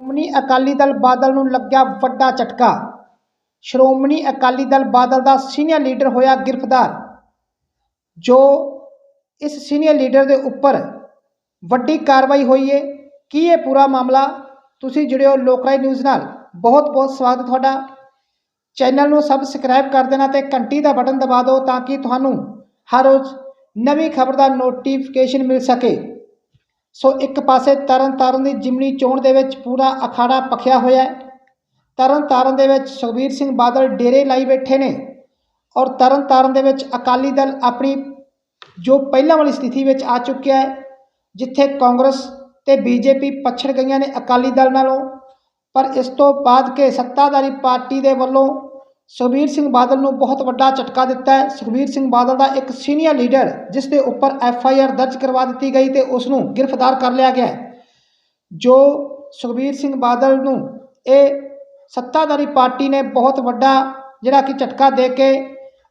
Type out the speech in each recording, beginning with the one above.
ਸ਼੍ਰੋਮਣੀ ਅਕਾਲੀ ਦਲ ਬਾਦਲ ਨੂੰ ਲੱਗਿਆ ਵੱਡਾ ਝਟਕਾ। ਸ਼੍ਰੋਮਣੀ ਅਕਾਲੀ ਦਲ ਬਾਦਲ ਦਾ ਸੀਨੀਅਰ ਲੀਡਰ ਹੋਇਆ ਗ੍ਰਿਫਤਾਰ, ਜੋ ਇਸ ਸੀਨੀਅਰ ਲੀਡਰ ਦੇ ਉੱਪਰ ਵੱਡੀ ਕਾਰਵਾਈ ਹੋਈ ਹੈ ਕੀ ਇਹ ਪੂਰਾ ਮਾਮਲਾ? ਤੁਸੀਂ ਜੁੜਿਓ ਲੋਕਰਾਈ ਨਿਊਜ਼ ਨਾਲ। ਬਹੁਤ ਬਹੁਤ ਸਵਾਗਤ ਤੁਹਾਡਾ। ਚੈਨਲ ਨੂੰ ਸਬਸਕ੍ਰਾਈਬ ਕਰ ਦੇਣਾ ਤੇ ਘੰਟੀ ਦਾ ਬਟਨ ਦਬਾ ਦਿਓ ਤਾਂ ਕਿ ਤੁਹਾਨੂੰ ਹਰ ਰੋਜ਼ ਨਵੀਂ ਖਬਰ ਦਾ ਨੋਟੀਫਿਕੇਸ਼ਨ ਮਿਲ ਸਕੇ। ਸੋ ਇੱਕ ਪਾਸੇ ਤਰਨ ਤਾਰਨ ਦੀ ਜਿਮਨੀ ਚੋਣ ਦੇ ਵਿੱਚ ਪੂਰਾ ਅਖਾੜਾ ਪਖਿਆ ਹੋਇਆ ਹੈ। ਤਰਨ ਤਾਰਨ ਦੇ ਵਿੱਚ ਸੁਖਬੀਰ ਸਿੰਘ ਬਾਦਲ ਡੇਰੇ ਲਾਈ ਬੈਠੇ ਨੇ ਔਰ ਤਰਨ ਤਾਰਨ ਦੇ ਵਿੱਚ ਅਕਾਲੀ ਦਲ ਆਪਣੀ ਜੋ ਪਹਿਲਾਂ ਵਾਲੀ ਸਥਿਤੀ ਵਿੱਚ ਆ ਚੁੱਕਿਆ ਹੈ, ਜਿੱਥੇ ਕਾਂਗਰਸ ਤੇ ਬੀਜੇਪੀ ਪਛੜ ਗਈਆਂ ਨੇ ਅਕਾਲੀ ਦਲ ਨਾਲੋਂ, ਪਰ ਇਸ ਤੋਂ ਬਾਅਦ ਕੇ ਸੱਤਾਧਾਰੀ ਪਾਰਟੀ ਦੇ ਵੱਲੋਂ ਸੁਖਬੀਰ ਸਿੰਘ ਬਾਦਲ ਨੂੰ ਬਹੁਤ ਵੱਡਾ ਝਟਕਾ ਦਿੱਤਾ ਹੈ। ਸੁਖਬੀਰ ਸਿੰਘ ਬਾਦਲ ਦਾ ਇੱਕ ਸੀਨੀਅਰ ਲੀਡਰ ਜਿਸ ਦੇ ਉੱਪਰ ਐਫ ਆਈ ਆਰ ਦਰਜ ਕਰਵਾ ਦਿੱਤੀ ਗਈ ਤੇ ਉਸ ਨੂੰ ਗ੍ਰਿਫਤਾਰ ਕਰ ਲਿਆ ਗਿਆ ਜੋ ਸੁਖਬੀਰ ਸਿੰਘ ਬਾਦਲ ਨੂੰ ਇਹ ਸੱਤਾਧਾਰੀ ਪਾਰਟੀ ਨੇ ਬਹੁਤ ਵੱਡਾ ਜਿਹੜਾ ਕਿ ਝਟਕਾ ਦੇ ਕੇ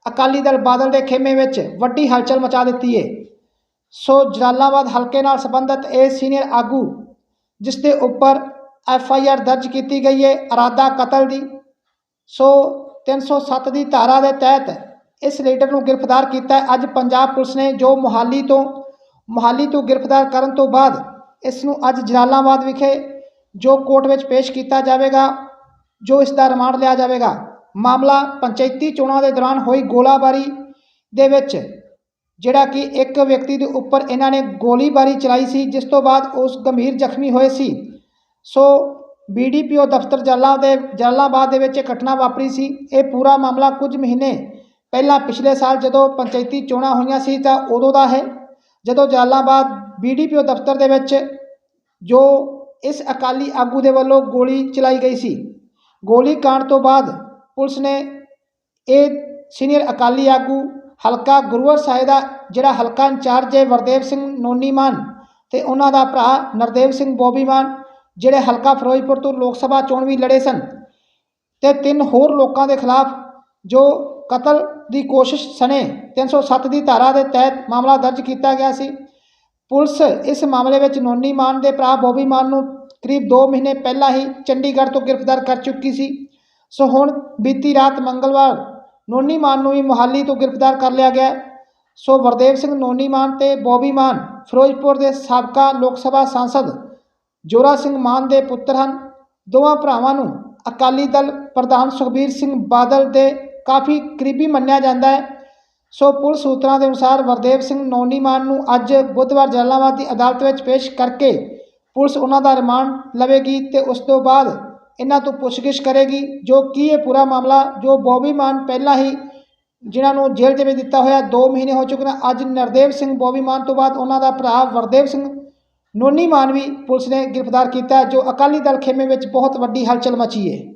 ਅਕਾਲੀ ਦਲ ਬਾਦਲ ਦੇ ਖੇਮੇ ਵਿੱਚ ਵੱਡੀ ਹਲਚਲ ਮਚਾ ਦਿੱਤੀ ਹੈ ਸੋ ਜਲਾਲਾਬਾਦ ਹਲਕੇ ਨਾਲ ਸੰਬੰਧਿਤ ਇਹ ਸੀਨੀਅਰ ਆਗੂ ਜਿਸ ਦੇ ਉੱਪਰ ਐਫ ਆਈ ਆਰ ਦਰਜ ਕੀਤੀ ਗਈ ਹੈ ਇਰਾਦਾ ਕਤਲ ਦੀ। ਸੋ 307 ਦੀ ਧਾਰਾ ਦੇ ਤਹਿਤ ਇਸ ਲੀਡਰ ਨੂੰ ਗ੍ਰਿਫਤਾਰ ਕੀਤਾ ਅੱਜ ਪੰਜਾਬ ਪੁਲਿਸ ਨੇ ਜੋ ਮੁਹਾਲੀ ਤੋਂ ਮੁਹਾਲੀ ਤੋਂ ਗ੍ਰਿਫਤਾਰ ਕਰਨ ਤੋਂ ਬਾਅਦ ਇਸ ਨੂੰ ਅੱਜ ਜਲਾਲਾਬਾਦ ਵਿਖੇ ਜੋ ਕੋਰਟ ਵਿੱਚ ਪੇਸ਼ ਕੀਤਾ ਜਾਵੇਗਾ, ਜੋ ਇਸ ਦਾ ਰਿਮਾਂਡ ਲਿਆ ਜਾਵੇਗਾ, ਮਾਮਲਾ ਪੰਚਾਇਤੀ ਚੋਣਾਂ ਦੇ ਦੌਰਾਨ ਹੋਈ ਗੋਲਾਬਾਰੀ ਦੇ ਵਿੱਚ, ਜਿਹੜਾ ਕਿ ਇੱਕ ਵਿਅਕਤੀ ਦੇ ਉੱਪਰ ਇਹਨਾਂ ਨੇ ਗੋਲੀਬਾਰੀ ਚਲਾਈ ਸੀ, ਜਿਸ ਤੋਂ ਬਾਅਦ ਉਸ ਗੰਭੀਰ ਜ਼ਖਮੀ ਹੋਏ ਸੀ। ਸੋ ਬੀਡੀਪੀਓ ਦਫ਼ਤਰ ਜੱਲਾ ਦੇ ਜਲਾਲਾਬਾਦ ਦੇ ਵਿੱਚ ਇਹ ਘਟਨਾ ਵਾਪਰੀ ਸੀ। ਇਹ ਪੂਰਾ ਮਾਮਲਾ ਕੁਝ ਮਹੀਨੇ ਪਹਿਲਾਂ ਪਿਛਲੇ ਸਾਲ ਜਦੋਂ ਪੰਚਾਇਤੀ ਚੋਣਾਂ ਹੋਈਆਂ ਸੀ ਤਾਂ ਉਦੋਂ ਦਾ ਹੈ। ਜਦੋਂ ਜਲਾਲਾਬਾਦ ਬੀਡੀਪੀਓ ਦਫ਼ਤਰ ਦੇ ਵਿੱਚ ਜੋ ਇਸ ਅਕਾਲੀ ਆਗੂ ਦੇ ਵੱਲੋਂ ਗੋਲੀ ਚਲਾਈ ਗਈ ਸੀ, ਗੋਲੀ ਕਾਂਡ ਤੋਂ ਬਾਅਦ ਪੁਲਿਸ ਨੇ ਇਹ ਸੀਨੀਅਰ ਅਕਾਲੀ ਆਗੂ ਹਲਕਾ ਗੁਰੂਵਰ ਸਾਹਿਬ ਦਾ, ਜਿਹੜਾ ਹਲਕਾ ਇੰਚਾਰਜ ਹੈ, ਵਰਦੇਵ ਸਿੰਘ ਨੋਨੀਮਾਨ ਤੇ ਉਹਨਾਂ ਦਾ ਭਰਾ ਨਰਦੇਵ ਸਿੰਘ ਬੋਬੀਮਾਨ ਜਿਹੜੇ ਹਲਕਾ ਫਿਰੋਜ਼ਪੁਰ ਤੋਂ ਲੋਕ ਸਭਾ ਚੋਣ ਵੀ ਲੜੇ ਸਨ ਤੇ ਤਿੰਨ ਹੋਰ ਲੋਕਾਂ ਦੇ ਖਿਲਾਫ ਜੋ ਕਤਲ ਦੀ ਕੋਸ਼ਿਸ਼ ਸਣੇ 307 ਦੀ ਧਾਰਾ ਦੇ ਤਹਿਤ ਮਾਮਲਾ ਦਰਜ ਕੀਤਾ ਗਿਆ ਸੀ। ਪੁਲਿਸ ਇਸ ਮਾਮਲੇ ਵਿੱਚ ਨੋਨੀ ਮਾਨ ਦੇ ਭਰਾ ਬੋਬੀ ਮਾਨ ਨੂੰ ਕਰੀਬ 2 ਮਹੀਨੇ ਪਹਿਲਾਂ ਹੀ ਚੰਡੀਗੜ੍ਹ ਤੋਂ ਗ੍ਰਿਫਤਾਰ ਕਰ ਚੁੱਕੀ ਸੀ। ਸੋ ਹੁਣ ਬੀਤੀ ਰਾਤ ਮੰਗਲਵਾਰ ਨੋਨੀ ਮਾਨ ਨੂੰ ਵੀ ਮੁਹਾਲੀ ਤੋਂ ਗ੍ਰਿਫਤਾਰ ਕਰ ਲਿਆ ਗਿਆ। ਸੋ ਵਰਦੇਵ ਸਿੰਘ ਨੋਨੀ ਮਾਨ ਤੇ ਬੋਬੀ ਮਾਨ ਫਿਰੋਜ਼ਪੁਰ ਦੇ ਸਾਬਕਾ ਲੋਕ ਸਭਾ ਸਾਂਸਦ ਜੋਰਾ ਸਿੰਘ ਮਾਨ ਦੇ ਪੁੱਤਰ ਹਨ। ਦੋਵਾਂ ਭਰਾਵਾਂ ਨੂੰ ਅਕਾਲੀ ਦਲ ਪ੍ਰਧਾਨ ਸੁਖਬੀਰ ਸਿੰਘ ਬਾਦਲ ਦੇ ਕਾਫੀ ਕਰੀਬੀ ਮੰਨਿਆ ਜਾਂਦਾ ਹੈ। ਸੋ ਪੁਲਿਸ ਸੂਤਰਾਂ ਦੇ ਅਨੁਸਾਰ ਵਰਦੇਵ ਸਿੰਘ ਨੋਨੀ ਮਾਨ ਨੂੰ ਅੱਜ ਬੁੱਧਵਾਰ ਜਲਾਲਾਬਾਦ ਦੀ ਅਦਾਲਤ ਵਿੱਚ ਪੇਸ਼ ਕਰਕੇ ਪੁਲਿਸ ਉਹਨਾਂ ਦਾ ਰਿਮਾਂਡ ਲਵੇਗੀ ਤੇ ਉਸ ਤੋਂ ਬਾਅਦ ਇਹਨਾਂ ਤੋਂ ਪੁੱਛਗਿੱਛ ਕਰੇਗੀ, ਜੋ ਕੀ ਇਹ ਪੂਰਾ ਮਾਮਲਾ, ਜੋ ਬੋਬੀ ਮਾਨ ਪਹਿਲਾਂ ਹੀ ਜਿਨ੍ਹਾਂ ਨੂੰ ਜੇਲ੍ਹ ਦੇ ਵਿੱਚ ਦਿੱਤਾ ਹੋਇਆ 2 ਮਹੀਨੇ ਹੋ ਚੁੱਕੇ ਨੇ, ਅੱਜ ਨਰਦੇਵ ਸਿੰਘ, ਬੋਬੀ ਮਾਨ ਤੋਂ ਬਾਅਦ ਉਹਨਾਂ ਦਾ ਭਰਾ ਵਰਦੇਵ ਸਿੰਘ ਨੋਨੀ ਮਾਨਵੀ ਪੁਲਿਸ ਨੇ ਗ੍ਰਿਫਤਾਰ ਕੀਤਾ ਜੋ ਅਕਾਲੀ ਦਲ ਖੇਮੇ ਵਿੱਚ ਬਹੁਤ ਵੱਡੀ ਹਲਚਲ ਮਚੀ ਹੈ।